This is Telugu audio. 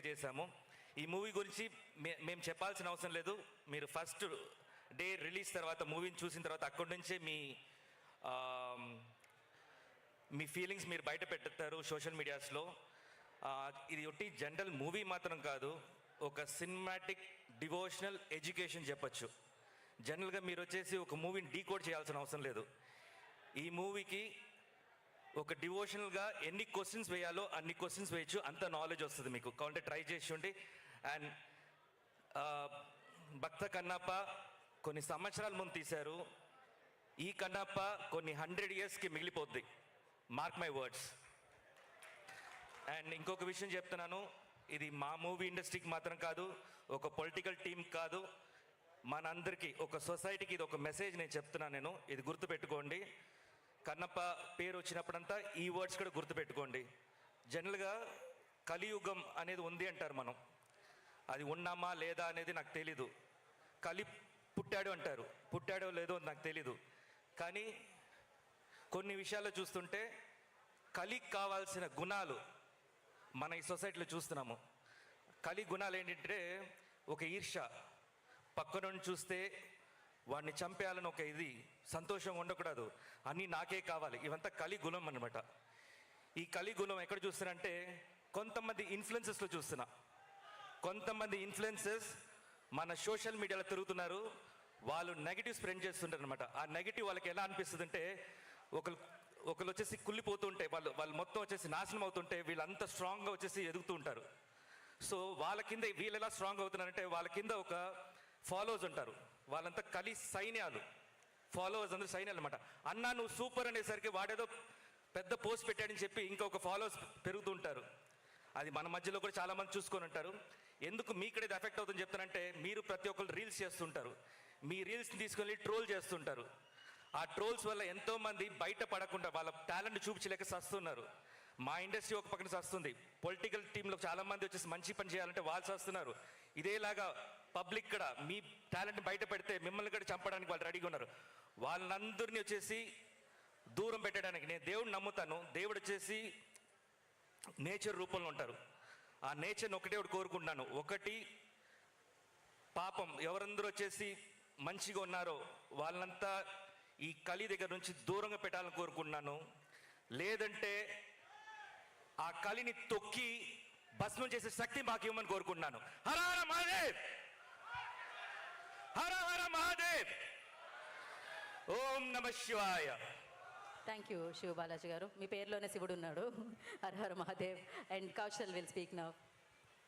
రీసెంట్గా చేశాము. ఈ మూవీ గురించి మేము చెప్పాల్సిన అవసరం లేదు. మీరు ఫస్ట్ డే రిలీజ్ తర్వాత మూవీని చూసిన తర్వాత అక్కడి నుంచే మీ మీ ఫీలింగ్స్ మీరు బయట పెడతారు సోషల్ మీడియాస్లో. ఇది ఒకటి జనరల్ మూవీ మాత్రం కాదు ఒక సినిమాటిక్ డివోషనల్ ఎడ్యుకేషన్ చెప్పొచ్చు. జనరల్గా మీరు వచ్చేసి ఒక మూవీని డీకోడ్ చేయాల్సిన అవసరం లేదు. ఈ మూవీకి ఒక డివోషనల్గా ఎన్ని క్వశ్చన్స్ వేయాలో అన్ని క్వశ్చన్స్ వేయచ్చు. అంత నాలెడ్జ్ వస్తుంది మీకు. కావాలంటే ట్రై చేసి ఉండి అండ్ భక్త కన్నప్ప కొన్ని సంవత్సరాల ముందు తీశారు. ఈ కన్నప్ప కొన్ని హండ్రెడ్ ఇయర్స్కి మిగిలిపోద్ది. మార్క్ మై వర్డ్స్ అండ్ ఇంకొక విషయం చెప్తున్నాను. ఇది మా మూవీ ఇండస్ట్రీకి మాత్రం కాదు ఒక పొలిటికల్ టీం కాదు. మనందరికీ ఒక సొసైటీకి ఇది ఒక మెసేజ్ నేను చెప్తున్నాను నేను. ఇది గుర్తుపెట్టుకోండి. కన్నప్ప పేరు వచ్చినప్పుడంతా ఈ వర్డ్స్ కూడా గుర్తుపెట్టుకోండి. జనరల్గా కలియుగం అనేది ఉంది అంటారు మనం. అది ఉన్నామా లేదా అనేది నాకు తెలీదు. కలి పుట్టాడు అంటారు. పుట్టాడో లేదో నాకు తెలీదు. కానీ కొన్ని విషయాల్లో చూస్తుంటే కలికి కావాల్సిన గుణాలు మన ఈ సొసైటీలో చూస్తున్నాము. కలి గుణాలు ఏంటంటే ఒక ఈర్ష పక్కనుండి చూస్తే వాడిని చంపేయాలని ఒక ఇది సంతోషంగా ఉండకూడదు. అన్నీ నాకే కావాలి. ఇవంతా కలి గుణం అనమాట ఈ కలి గుణం ఎక్కడ చూస్తున్నారంటే కొంతమంది ఇన్ఫ్లుయెన్సెస్లో చూస్తున్నా. కొంతమంది ఇన్ఫ్లుయెన్సెస్ మన సోషల్ మీడియాలో తిరుగుతున్నారు. వాళ్ళు నెగిటివ్ స్ప్రెడ్ చేస్తుంటారు అనమాట ఆ నెగిటివ్ వాళ్ళకి ఎలా అనిపిస్తుంది అంటే ఒకరు ఒకరు వచ్చేసి కుళ్ళిపోతుంటే వాళ్ళు వాళ్ళు మొత్తం వచ్చేసి నాశనం అవుతుంటే వీళ్ళంతా స్ట్రాంగ్గా వచ్చేసి ఎదుగుతూ ఉంటారు. సో వాళ్ళ కింద వీళ్ళు ఎలా స్ట్రాంగ్ అవుతున్నారంటే వాళ్ళ కింద ఒక ఫాలోవర్స్ ఉంటారు. వాళ్ళంతా కలి సైన్యాలు. ఫాలోవర్స్ అందరూ సైన్యాలు అనమాట అన్నా నువ్వు సూపర్ అనేసరికి వాడేదో పెద్ద పోస్ట్ పెట్టాడని చెప్పి ఇంకొక ఫాలోవర్స్ పెరుగుతూ ఉంటారు అది మన మధ్యలో కూడా చాలామంది చూసుకొని ఉంటారు. ఎందుకు మీక్కడ ఇది ఎఫెక్ట్ అవుతుందని చెప్తానంటే మీరు ప్రతి ఒక్కరు రీల్స్ చేస్తుంటారు. మీ రీల్స్ని తీసుకొని ట్రోల్ చేస్తుంటారు. ఆ ట్రోల్స్ వల్ల ఎంతోమంది బయట పడకుండా వాళ్ళ టాలెంట్ చూపించలేక సస్తున్నారు. మా ఇండస్ట్రీ ఒక పక్కన సస్తుంది. పొలిటికల్ టీంలో చాలామంది వచ్చేసి మంచి పని చేయాలంటే వాళ్ళు సస్తున్నారు. ఇదేలాగా పబ్లిక్ కూడా మీ టాలెంట్ బయట పెడితే మిమ్మల్ని కూడా చంపడానికి వాళ్ళు రెడీగా ఉన్నారు. వాళ్ళందరినీ వచ్చేసి దూరం పెట్టడానికి నేను దేవుడిని నమ్ముతాను. దేవుడు వచ్చేసి నేచర్ రూపంలో ఉంటారు. ఆ నేచర్ని ఒకటే ఒకటి కోరుకుంటున్నాను. ఒకటి పాపం ఎవరందరూ వచ్చేసి మంచిగా ఉన్నారో వాళ్ళంతా ఈ కలి దగ్గర నుంచి దూరంగా పెట్టాలని కోరుకుంటున్నాను. లేదంటే ఆ కలిని తొక్కి భస్మం చేసే శక్తి మాకు ఇవ్వమని కోరుకుంటున్నాను. హర హర మహాదేవ్! ఓం నమ శివాయ. థ్యాంక్ యూ శివ బాలాజీ గారు. మీ పేరులోనే శివుడు ఉన్నాడు. Hara Hara Mahadev. And Kaushal will speak now